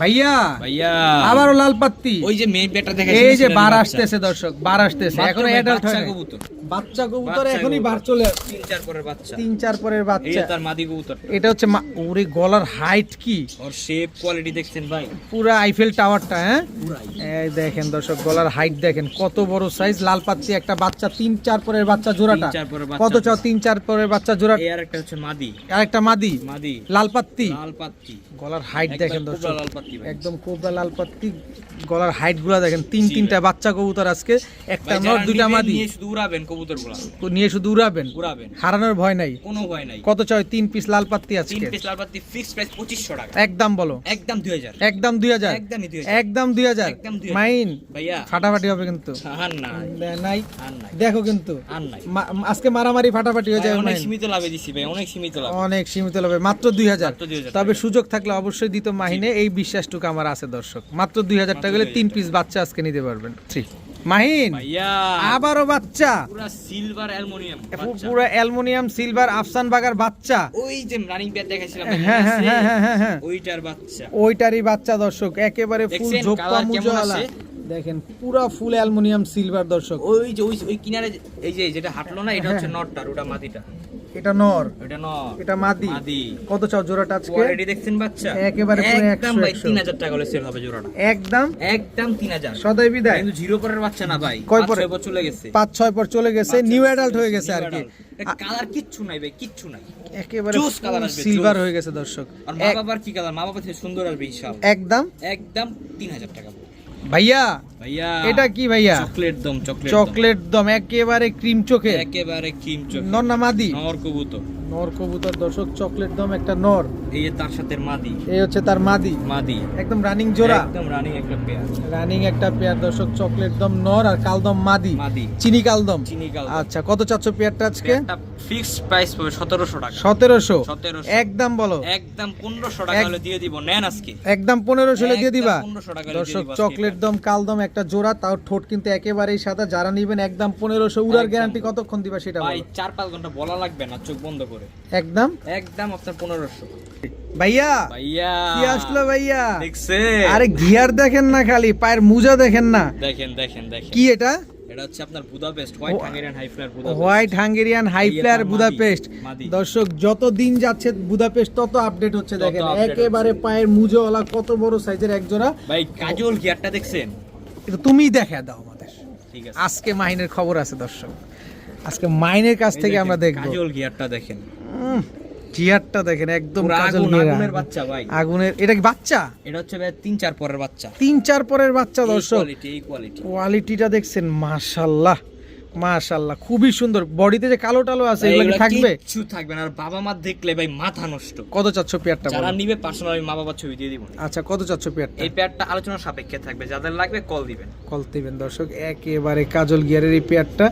ভাইয়া ভাইয়া। আবারও লাল পাত্তি। ওই যে মেয়ে বেটা দেখা এই যে বার আসতেছে দর্শক বার আসতেছে এখন অ্যাডাল্ট হয় কবুতর। বাচ্চা কবুতর এখনই বার চলে তিন চার পরের বাচ্চা। তিন চার পরের বাচ্চা। তার মাদি কবুতর এটা হচ্ছে ওরে গলার হাইট কি? ওর শেপ কোয়ালিটি দেখছেন ভাই। পুরা আইফেল টাওয়ারটা হ্যাঁ? এই দেখেন দর্শক গলার হাইট দেখেন কত বড় সাইজ লাল পাত্তি একটা বাচ্চা তিন চার পরের বাচ্চা জোড়াটা। কত চাও তিন চার পরের বাচ্চা জোড়া আর একটা হচ্ছে মাদি। আর একটা মাদি। মাদি। লাল পাত্তি। লাল পাত্তি। গলার হাইট দেখেন দর্শক। একদম কোবরা লাল পাত্তি। গলার হাইটগুলা দেখেন তিন তিনটা বাচ্চা কবুতর আজকে। একটা নর দুইটা মাদি। নিয়ে শুধু উড়াবেন কবুতরগুলো নিয়ে শুধু উড়াবেন? উড়াবেন। হারানোর ভয় নাই? কোনো ভয় নাই। কত চাই তিন পিস লাল পাত্তি তিন আজকে পিস লাল পাত্তি ফিক্সড প্রাইস টাকা। একদম বলো। একদম দুই হাজার। একদম দুই হাজার? একদমই দুই হাজার। একদম দুই হাজার? একদম 2000 মাইন ভাইয়া। ফাটাফাটি হবে কিন্তু। আর নাই। দেখো কিন্তু। আর নাই। আজকে মারামারি ফাটাফাটি হয়ে যায় অনেক সীমিত লাভে দিছি ভাই অনেক সীমিত লাভ। অনেক সীমিত হবে মাত্র দুই হাজার। 2000 তবে সুযোগ থাকলে অবশ্যই দিত মাহিনে। এই বিশ্বাসটুকু আমার আছে দর্শক। মাত্র দুই হাজার মাত্র টাকা হলে তিন পিস বাচ্চা আজকে নিতে পারবেন। থ্রি। মাহিন আবারও বাচ্চা। পুরা সিলভার অ্যালুমিনিয়াম পুরো অ্যালুমিনিয়াম সিলভার আফসান বাগার বাচ্চা। ওই যে রানিং প্যাড দেখাইছিলাম হ্যাঁ হ্যাঁ হ্যাঁ হ্যাঁ হ্যাঁ হ্যাঁ। ওইটার বাচ্চা। ওইটারই বাচ্চা দর্শক। একেবারে ফুল দেখছেন ঝোপ্পা দেখেন পুরা ফুল অ্যালুমিনিয়াম সিলভার দর্শক। ওই যে ওই ওই কিনারে এই যে যেটা হাঁটলো না এটা হচ্ছে হ্যাঁ। নটটার ওটা মাদিটা। এটা নর। ওটা নট এটা মাদি। কত চাও জোড়াটা আজকে? কোয়ালিটি দেখছেন বাচ্চা? একেবারে পুরো 100 একদম ভাই 100 তিন হাজার টাকা হলে সেল হবে জোড়াটা। একদম? একদম তিন হাজার। সদাই বিদায়। কিন্তু জিরো পরের বাচ্চা না ভাই। কয় পরে? বছর লেগেছে পাঁচ ছয় পর চলে গেছে। নিউ অ্যাডাল্ট হয়ে গেছে আর কি। কালার কিচ্ছু নাই ভাই কিচ্ছু নাই। একেবারে জোস colour আসবে, সিলভার হয়ে গেছে দর্শক। আর মা বাবার কি কালার মা বাবা থেকে সুন্দর আসবে হিসাব একদম? একদম তিন হাজার টাকা ভাইয়া ভাইয়া এটা কি ভাইয়া? চকলেট দম চকলেট চকলেট দম একেবারে ক্রিম চোখে একেবারে ক্রিম চোখে নর না মাদি? নর কবুতর। নর কবুতর দর্শক চকলেট দম একটা নর। এই যে তার সাথে মাদি। এই হচ্ছে তার মাদি। মাদি। একদম রানিং জোড়া। একদম রানিং একটা পেয়ার রানিং একটা পেয়ার দর্শক চকলেট দম নর আর কালদম মাদি। মাদি। চিনি কালদম চিনি কাল আচ্ছা কত চাচ্ছ পেয়ারটা আজকে? ফিক্সড প্রাইস পাবে সতেরোশো টাকা। সতেরোশো? সতেরোশো। একদম বলো। একদম পনেরোশো টাকা হলে দিয়ে দিব। নেন আজকে। একদম পনেরোশো হলে দিয়ে দিবা? একদম 1500 টাকা দর্শক চকলেট দম কালদম একটা জোড়া তাও ঠোঁট কিন্তু একেবারেই সাদা। যারা নিবেন একদম পনেরোশো উড়ার গ্যারান্টি কতক্ষণ দিবা সেটা ভাই বলো। চার পাঁচ ঘণ্টা বলা লাগবে না চোখ বন্ধ করে। একদম? একদম আপনার পনেরোশো। ভাইয়া ভাইয়া। কি আসলো ভাইয়া? আরে গিয়ার দেখেন না খালি পায়ের মুজা দেখেন না। দেখেন দেখেন দেখেন। কি এটা? এটা হচ্ছে আপনার Budapest white Hungarian high flyer Budapest. White Hungarian high এই ফ্লেয়ার একটা মাদি, বুদাপেস্ট। দর্শক যত দিন যাচ্ছে বুদাপেস্ট তত আপডেট হচ্ছে দেখেন। একেবারে পায়ের মুজোওয়ালা কত বড় সাইজের এক জোড়া ভাই কাজল গিয়ারটা দেখছেন? এটা তুমি দেখা দাও আমাদের। ঠিক আছে। আজকে মাহিনের খবর আছে দর্শক। আজকে মাইনের কাছ থেকে আমরা দেখব। কাজল গিয়ারটা দেখেন। উম, জিয়ারটা দেখেন একদম কাজল আগুনের বাচ্চা ভাই। আগুনের এটা কি বাচ্চা? এটা হচ্ছে ভাই তিন চার পরের বাচ্চা। তিন চার পরের বাচ্চা দর্শক। কোয়ালিটি এই কোয়ালিটি কোয়ালিটিটা দেখছেন মাশাল্লাহ মাশাল্লাহ খুবই সুন্দর। বডিতে যে কালো টালো আছে এগুলো কি থাকবে? কিছু থাকবে না। আর বাবা মা দেখলে ভাই মাথা নষ্ট। কত চাচ্ছ পেয়ারটা যারা? নিবে পার্সোনালি মা বাবার ছবি দিয়ে দিব। আচ্ছা কত চাচ্ছ পেয়ারটা? এই পেয়ারটা আলোচনার সাপেক্ষে থাকবে। যাদের লাগবে কল দিবেন। কল দিবেন দর্শক। একেবারে কাজল গিয়ারের এই পেয়ারটা।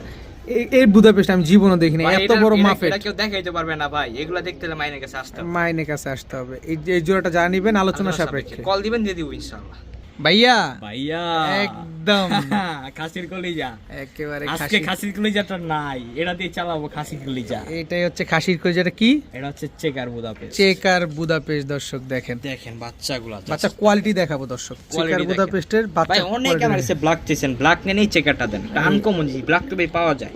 এই- এই বুদাপেস্ট আমি জীবনও দেখিনি। এত বড় মাফে মাফেট। কেউ দেখাইতে পারবে না ভাই। এগুলা দেখতে হলে মাইনের কাছে আসতে হবে। মাইনের কাছে আসতে হবে। এই জোড়াটা যা নিবেন আলোচনা সাপেক্ষে। কল দিবেন দিয়ে দিব ইনশাআল্লাহ। ভাইয়া। ভাইয়া। একদম। খাসির কলিজা। একেবারে আজকে খাসি খাসির কলিজাটা নাই। এটা দিয়ে চালাবো খাসির কলিজা। এটাই হচ্ছে খাসির কই যেটা কি? এটা হচ্ছে চেকার বুদাপেস্ট। চেকার বুদাপেস্ট দর্শক দেখেন। দেখেন বাচ্চাগুলো বাচ্চা কোয়ালিটি দেখাবো দর্শক। চেকার। বুদাপেস্টের বাচ্চা অনেক আমার কাছে ব্ল্যাক চেছেন ব্ল্যাক নেই চেকারটা দেন। আনকমন জি ব্ল্যাক তো ভাই পাওয়া যায়।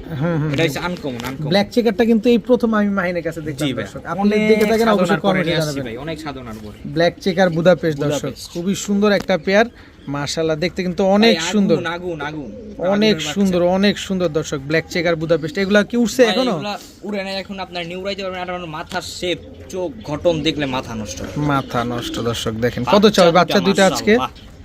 এটা হচ্ছে আনকমন আনকমন ব্ল্যাক চেকারটা কিন্তু এই প্রথম আমি মাহিনের কাছে দেখলাম দর্শক। আপনি দেখে থাকেন অবশ্যই কমেন্টে জানাবেন। অনেক সাধনার পরে। ব্ল্যাক চেকার বুদাপেস্ট দর্শক। খুবই সুন্দর একটা পেয়ার মাশাআল্লাহ দেখতে কিন্তু অনেক সুন্দর। আগুন আগুন আগুন। অনেক সুন্দর অনেক সুন্দর দর্শক ব্ল্যাক চেকার বুদাপেস্ট এগুলা কি উঠছে এখনও? উড়ে না এখন আপনার নিউরাইতে পারবেন মাথার শেপ চোখ ঘটন দেখলে মাথা নষ্ট মাথা নষ্ট দর্শক দেখেন কত চাই বাচ্চা দুইটা আজকে?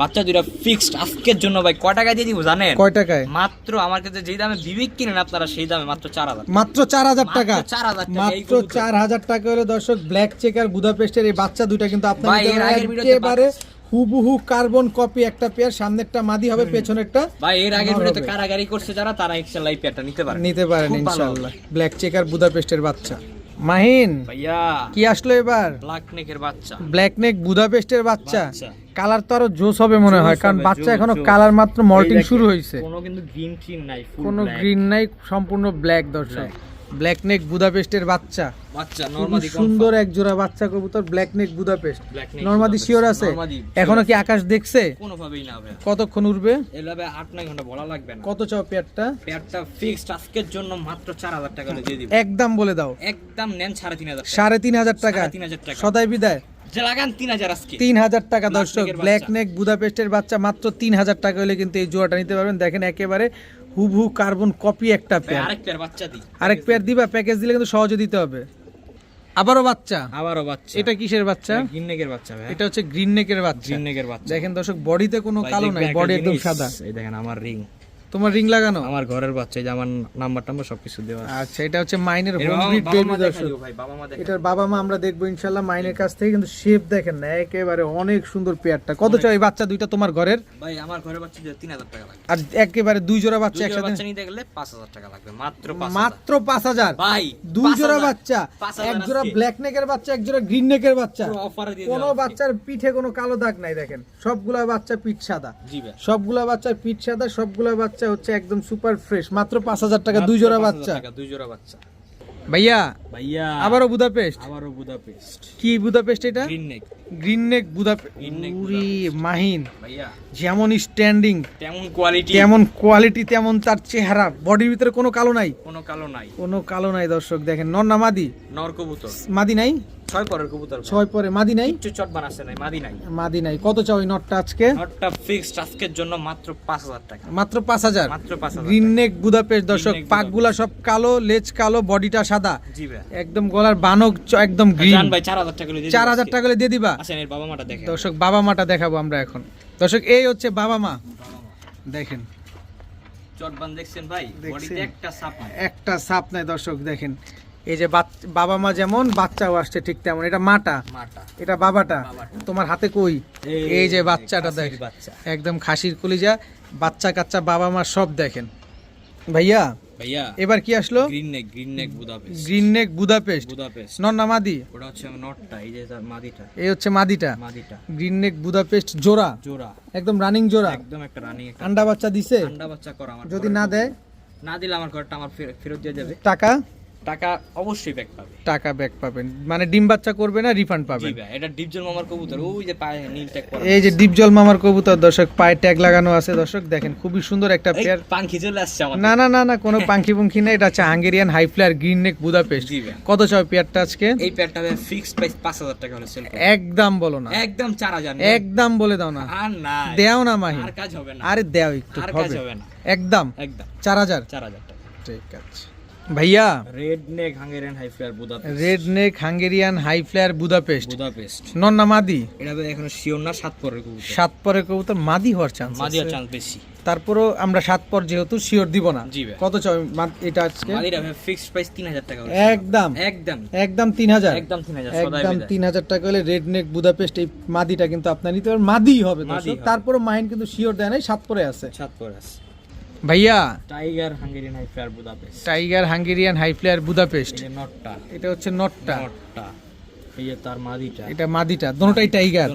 বাচ্চা দুইটা ফিক্সড আজকের জন্য ভাই কয় টাকা দিয়ে দিব জানেন? কয় টাকায়? মাত্র আমার কাছে যেই দামে বিবেক কিনেন আপনারা সেই দামে মাত্র চার হাজার মাত্র চার হাজার টাকা? মাত্র 4,000 টাকা, মাত্র চার হাজার টাকা হলে দর্শক ব্ল্যাক চেকার বুদাপেস্টের এই বাচ্চা দুইটা কিন্তু আপনার একেবারে হুবহু কার্বন কপি একটা পেয়ার সামনেরটা মাদি হবে পেছনেরটা ভাই এর আমার ভিডিওতে কারাগারি করছে যারা তারা ইনশাআল্লাহ এই পেয়ারটা নিতে পারে নিতে পারেন ইনশাআল্লাহ। ব্ল্যাক চেকার বুদাপেস্টের বাচ্চা। মাহিন ভাইয়া কি আসলো এবার? ব্ল্যাক নেকের বাচ্চা। ব্ল্যাক নেক বুদাপেস্টের বাচ্চা। কালার তো আরও জোস হবে মনে হয় কারণ বাচ্চা এখনও কালার মাত্র মল্টিং শুরু হয়েছে কোনো কিন্তু গ্রিন ট্রিন নাই কোনো গ্রিন নাই সম্পূর্ণ ব্ল্যাক দর্শক। ব্ল্যাক নেক বুদাপেস্টের বাচ্চা। বাচ্চা নরমালি সুন্দর এক জোড়া বাচ্চা কবুতর ব্ল্যাক নেক বুদাপেস্ট নরমাদি শিওর আছে? এখনও কি আকাশ দেখছে? কোনো ভাবেই না হবে কতক্ষণ উঠবে এভাবে আট নয় ঘণ্টা বলা লাগবে না। কত চাও পেয়ারটা? পেয়ারটা ফিক্সড আজকের জন্য মাত্র চার হাজার টাকা হলে দিয়ে দিব। একদম বলে দাও। একদম নেন সাড়ে তিন হাজার টাকা। সাড়ে তিন হাজার টাকা। সদাই বিদায়। তিন হাজার টাকা দর্শক ব্ল্যাক। নেক বুদাপেস্টের বাচ্চা মাত্র তিন হাজার টাকা হলে কিন্তু এই জোড়াটা নিতে পারবেন। দেখেন একেবারে হুবহু কার্বন কপি একটা পেয়ার আরেক পেয়ার বাচ্চা দিই আরেক পেয়ার দিবা প্যাকেজ দিলে কিন্তু সহজে দিতে হবে। আবারও বাচ্চা। আবারও বাচ্চা। এটা কিসের বাচ্চা? গ্রিন নেকের বাচ্চা ভাই। এটা হচ্ছে গ্রিন নেকের বাচ্চা। গ্রিন নেকের বাচ্চা। দেখেন দর্শক বডিতে কোনো কালো নাই বডি একদম সাদা। এই দেখেন আমার রিং তোমার রিং লাগানো? আমার ঘরের বাচ্চা এই যে আমার নাম্বার টাম্বার সবকিছু দেওয়া আছে। আচ্ছা এটা হচ্ছে মাইনের হোম বাবা- ব্রিড বেবি মা দর্শক। ভাই, বাবা মা দেখাইও। এটার বাবা মা আমরা দেখব ইনশাল্লাহ মাইনের কাছ থেকে কিন্তু শেপ দেখেন না একেবারে অনেক সুন্দর পেয়ারটা। কত চাই এই বাচ্চা দুইটা তোমার ঘরের? ভাই আমার ঘরের বাচ্চা দিয়ে তিন হাজার টাকা লাগবে। আর একেবারে দুই জোড়া বাচ্চা একসাথে? বাচ্চা নিতে গেলে পাঁচ হাজার টাকা লাগবে মাত্র পাঁচ হাজার। মাত্র পাঁচ হাজার? ভাই দুই জোড়া বাচ্চা এক জোড়া ব্ল্যাক নেকের বাচ্চা এক জোড়া গ্রিন নেকের বাচ্চা। কোনো বাচ্চার পিঠে কোনো কালো দাগ নাই দেখেন। সবগুলা বাচ্চা পিঠ সাদা। জি ভাই। সবগুলা বাচ্চার পিঠ সাদা সবগুলা বাচ্চা হচ্ছে একদম সুপার ফ্রেশ মাত্র পাঁচ হাজার টাকা দুই জোড়া বাচ্চা। দুই জোড়া বাচ্চা। ভাইয়া ভাইয়া আবারও বুদাপেস্ট? আবারও বুদাপেস্ট। কি বুদাপেস্ট এটা? Green neck green neck Budapest উরি মাহিন ভাইয়া। যেমন স্ট্যান্ডিং তেমন কোয়ালিটি তেমন কোয়ালিটি তেমন তার চেহারা। বডির ভিতরে কোনো কালো নাই? কোনো কালো নাই। কোনো কালো নাই দর্শক দেখেন নর না মাদি? নর কবুতর। মাদি নাই? ছয় পরের কবুতর ছয় পরে মাদি নাই? কিচ্ছু চট বানাচ্ছে নাই মাদি নাই। মাদি নাই। কত চাও ওই নটটা আজকে? নটটা ফিক্সড আজকের জন্য মাত্র পাঁচ হাজার টাকা। মাত্র পাঁচ হাজার? মাত্র পাঁচ হাজার গ্রিন নেক বুদাপেস্ট দর্শক পাকগুলা সব কালো লেজ কালো বডিটা সাদা। জি ভাই। একদম গলার বানক একদম গ্রিন জান ভাই চার হাজার টাকা দিয়ে চার দিবো হাজার আজকে। টাকা দিয়ে দিবা? আসেন এর বাবা মাটা দেখেন দর্শক বাবা মাটা দেখাবো আমরা এখন। দর্শক এই হচ্ছে বাবা মা। দেখেন। চটবান দেখছেন ভাই? দেখছেন? বডিতে একটা সাপ নাই। একটা সাপ নাই দর্শক দেখেন। এই যে বাবা মা যেমন বাচ্চাও আসছে ঠিক তেমন। এটা মাটা। মাটা। এটা বাবাটা। তোমার হাতে কই? এই- যে বাচ্চাটা দেখ। একদম খাসির কলিজা বাচ্চা কাচ্চা বাবা মা সব দেখেন। ভাইয়া ভাইয়া। এবার কি আসলো? Green neck green neck Budapest. Green neck Budapest. Budapest. নন্না মাদি? ওটা হচ্ছে নটটা এই যে তার মাদিটা। এই হচ্ছে মাদিটা। মাদিটা। গ্রিন নেক বুদাপেস্ট জোড়া। জোড়া। একদম রানিং জোড়া। একদম একটা রানিং একটা আন্ডা বাচ্চা দিছে? ঠান্ডা বাচ্চা করা আমার যদি না দেয়? না দিলে আমার ঘরটা আমার ফেরত দিয়ে যাবে টাকা? টাকা অবশ্যই ব্যাক পাবে। টাকা ব্যাক পাবেন। মানে ডিম বাচ্চা করবে না রিফান্ড পাবেন। এটা ডিপজল মামার কবুতর। ওই যে পায়ে নীল ট্যাগ করা এই যে ডিপজল মামার কবুতর দর্শক পায়ে ট্যাগ লাগানো আছে। দর্শক দেখেন খুবই সুন্দর একটা পেয়ার পাখি চলে আসছে আমার না না না না কোনো পাঙ্খি পুঙ্খি নেই। এটা হচ্ছে Hungarian high flyer green neck Budapest কত চাও পেয়ারটা আজকে? এই প্যাডটা ভাই ফিক্সড প্রাইস পাঁচ হাজার টাকা হলে সেল একদম বলো না। একদম চার হাজার একদম বলে দাও না। আর না দেও না মাহি আর কাজ হবে না। আরে দেও একটু আর কাজ হবে। হবে না। একদম। একদম। চার হাজার। চার হাজার টাকা। ঠিক আছে। ভাইয়া red neck Hungarian high flyer Budapest red neck Hungarian high flyer Budapest Budapest নন্না মাদি? এটা ভাই এখনও শিওর না সাত পরের কবুতর। সাত পরে কবুতর মাদি হওয়ার চান্স মাদিয়ার চান্স বেশি। তারপরও আমরা সাত পর যেহেতু শিওর দিব না। কত চাও এটা আজকে? মাদিরা ফিক্সড প্রাইস তিন হাজার টাকা হলে একদম। একদম। একদম তিন হাজার। একদম তিন হাজার সদাই একদম বিদায়। তিন হাজার টাকা হলে রেড নেক বুদাপেস্ট এই মাদিটা কিন্তু আপনার নিতে মাদিই হবে মাদি তারপরও মাইন কিন্তু শিওর দেয় নাই সাত পরে আছে। সাত পরে আছে। ভাইয়া tiger Hungarian high flyer Budapest tiger Hungarian high flyer Budapest নটটা। এটা হচ্ছে নটটা। নটটা। তার মাদিটা। এটা মাদিটা। দোনোটাই টাইগার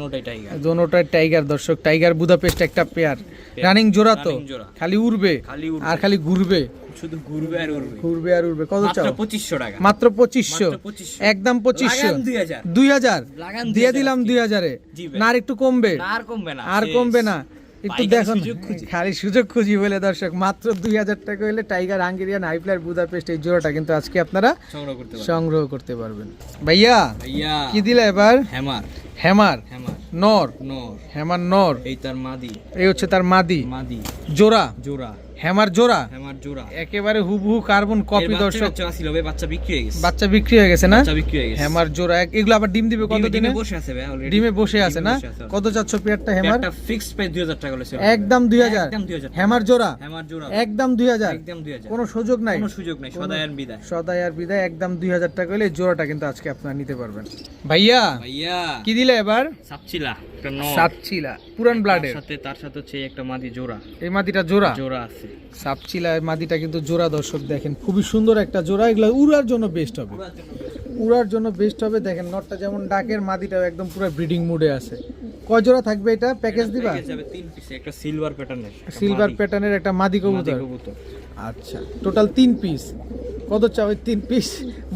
দোনোটাই টাইগার দর্শক। টাইগার বুদাপেস্ট একটা পেয়ার রানিং জোড়া তো। খালি উড়বে। আর খালি ঘুরবে। শুধু ঘুরবে আর উড়বে। ঘুরবে আর উড়বে। কত চাও? পঁচিশশো টাকা। মাত্র পঁচিশশো। একদম পঁচিশশো। দুই হাজার। দিয়ে দিলাম দুই হাজারে। না আর একটু কমবে। আর কমবে না। আর কমবে না। একটু দেখুন। খুঁজি। খালি সুযোগ খুঁজি বলে দর্শক মাত্র দুই হাজার টাকা হলে টাইগার হাঙ্গেরিয়ান হাইফ্লার বুদাপেস্ট এই জোড়াটা কিন্তু আজকে আপনারা সংগ্রহ করতে পারবেন। ভাইয়া ভাইয়া। কি দিলে এবার? Hammer hammer. হ্যামার। নর। নর। হ্যামার নর। এই তার মাদি। এই হচ্ছে তার মাদি। মাদি। জোড়া। জোড়া। হ্যামার জোড়া? হ্যামার জোড়া। একেবারে হুবহু কার্বন কপি দর্শক। বাচ্চা ছিল ভাই বাচ্চা বিক্রি হয়ে গেছে। বাচ্চা বিক্রি হয়ে গেছে না? বাচ্চা বিক্রি হয়ে গেছে। হ্যামার জোড়া। এক- এগুলো আবার ডিম দিবে কত দিনে বসে আছে ভাই অলরেডি ডিমে বসে আছে না? কত চাচ্ছ পেয়ারটা হ্যামার? একটা ফিক্সড প্রাইস 2000 টাকা হলো একদম দুই হাজার। একদম 2000 হ্যামার জোড়া? হ্যামার জোড়া। একদম দুই হাজার। একদম 2000 কোনো সুযোগ নাই। কোনো সুযোগ নাই সদায় আর বিদায়। সদাই আর বিদায়। একদম দুই হাজার টাকা হলে জোড়াটা কিন্তু আজকে আপনারা নিতে পারবেন। ভাইয়া ভাইয়া। কি দিলে এবার? সাপচিলা। একটা নর সাতচিলা পুরান ব্লাডের সাথে তার সাথে হচ্ছে একটা মাদি জোড়া। এই মাদিটা জোড়া? জোড়া আছে। সাপচিলা এই মাদিটা কিন্তু জোড়া দর্শক দেখেন খুবই সুন্দর একটা জোড়া। এগুলো উড়ার জন্য বেস্ট হবে। উড়ার জন্য বেস্ট হবে দেখেন নটটা যেমন ডাকের মাদিটাও একদম পুরো ব্রিডিং মুডে আছে। কয় জোড়া থাকবে এটা? প্যাকেজ দিবা? যাবে তিন পিসে একটা সিলভার প্যাটার্নের সিলভার প্যাটার্নের একটা মাদি কবুতর। আচ্ছা টোটাল তিন পিস কত চাও ওই তিন পিস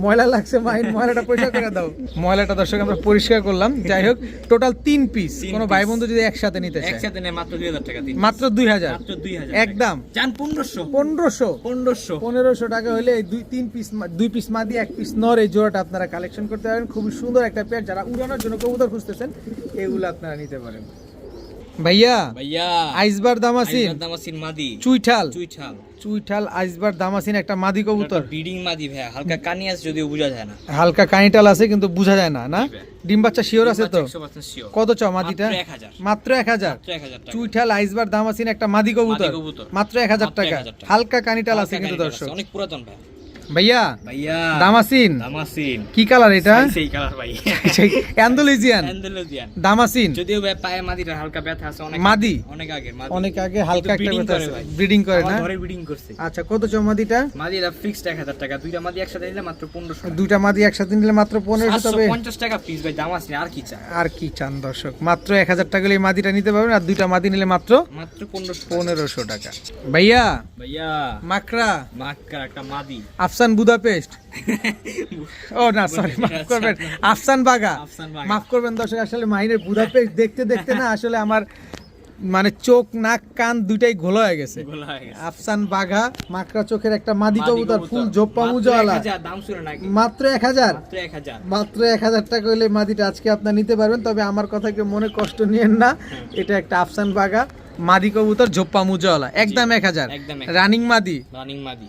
ময়লা লাগছে মাইন ময়লাটা পরিষ্কার করে দাও। ময়লাটা দর্শক আমরা পরিষ্কার করলাম। যাই হোক টোটাল তিন পিস কোনো ভাই বন্ধু যদি একসাথে নিতে চায়। একসাথে নেয় মাত্র 2000 টাকা তিন মাত্র দুই হাজার? মাত্র 2000 একদম। চান 1500 পনেরোশো? 1500 পনেরোশো টাকা হলে এই দুই তিন পিস দুই পিস মাদি এক পিস নর এই জোড়াটা আপনারা কালেকশন করতে পারেন। খুবই সুন্দর একটা পেয়ার যারা উড়ানোর জন্য কবুতর খুঁজতেছেন এগুলো আপনারা নিতে পারেন। ভাইয়া ভাইয়া আইসবার দামাসিন। আইবার দামাসিন মাদি। চুইঠাল। চুইঠাল। চুইঠাল আইসবার দামাসিন একটা মাদি কবুতর। ব্রিডিং মাদি ভাই হালকা কানিয়াস যদিও বোঝা যায় না। হালকা কানিটাল আছে কিন্তু বোঝা যায় না না? ডিম বাচ্চা শিওর আছে তো? কত চাও মাদিটা? মাত্র এক হাজার। মাত্র 1000 টাকা। চুইঠাল আইসবার দামাসিন একটা মাদি কবুতর। মাত্র এক হাজার টাকা। হালকা কানিটাল আছে কিন্তু দর্শক। অনেক পুরাতন ভাই ভাইয়া ভাইয়া দামাসিন। দামাসিন। কি কালার এটা? সেই কালার ভাই। অ্যান্ডোলিজিয়ান? অ্যান্ডালুজিয়ান। দামাসিন? যদিও পায়ে মাদিটা হালকা ব্যথা আছে অনেক মাদি? অনেক আগে মাদি। অনেক আগে হালকা একটা ব্যথা করে আছে। ভাই। ব্রিডিং করে না? ঘরে ব্রিডিং করছে। আচ্ছা কত চাও মাদিটা? মাদিটা ফিক্সড 1000 টাকা। দুইটা মাদি একসাথে নিলে মাত্র 1500 দুইটা মাদি একসাথে নিলে মাত্র পনেরোশো তবে 750 টাকা পিস ভাই দাম আছে আর কি চাই? আর কি চান দর্শক? মাত্র এক হাজার টাকা হলে এই মাদিটা নিতে পারবেন আর দুইটা মাদি নিলে মাত্র মাত্র 1500 পনেরোশো টাকা। ভাইয়া ভাইয়া। মাকড়া? মাক্কার একটা মাদি। আফসান বুদাপেস্ট। ও না সরি মাফ করবেন। আফসান বাগা। মাফ করবেন দর্শক আসলে মাহিনের বুদাপেস্ট দেখতে দেখতে না আসলে আমার মানে চোখ নাক কান দুইটাই ঘোলা হয়ে গেছে। হয়ে। আফসান বাঘা মাকড়া চোখের একটা মাদি কবুতর। ফুল জোপ্পা মুজওয়ালা 1000 দাম শুনে নাকি? মাত্র এক হাজার? মাত্র এক হাজার। টাকা হলে মাদিটা আজকে আপনার নিতে পারবেন তবে আমার কথা কেউ মনে কষ্ট নিয়েন না। এটা একটা আফসান বাঘা মাদি কবুতর জোপ্পা মুজওয়ালা একদম এক হাজার। রানিং মাদি। রানিং মাদি।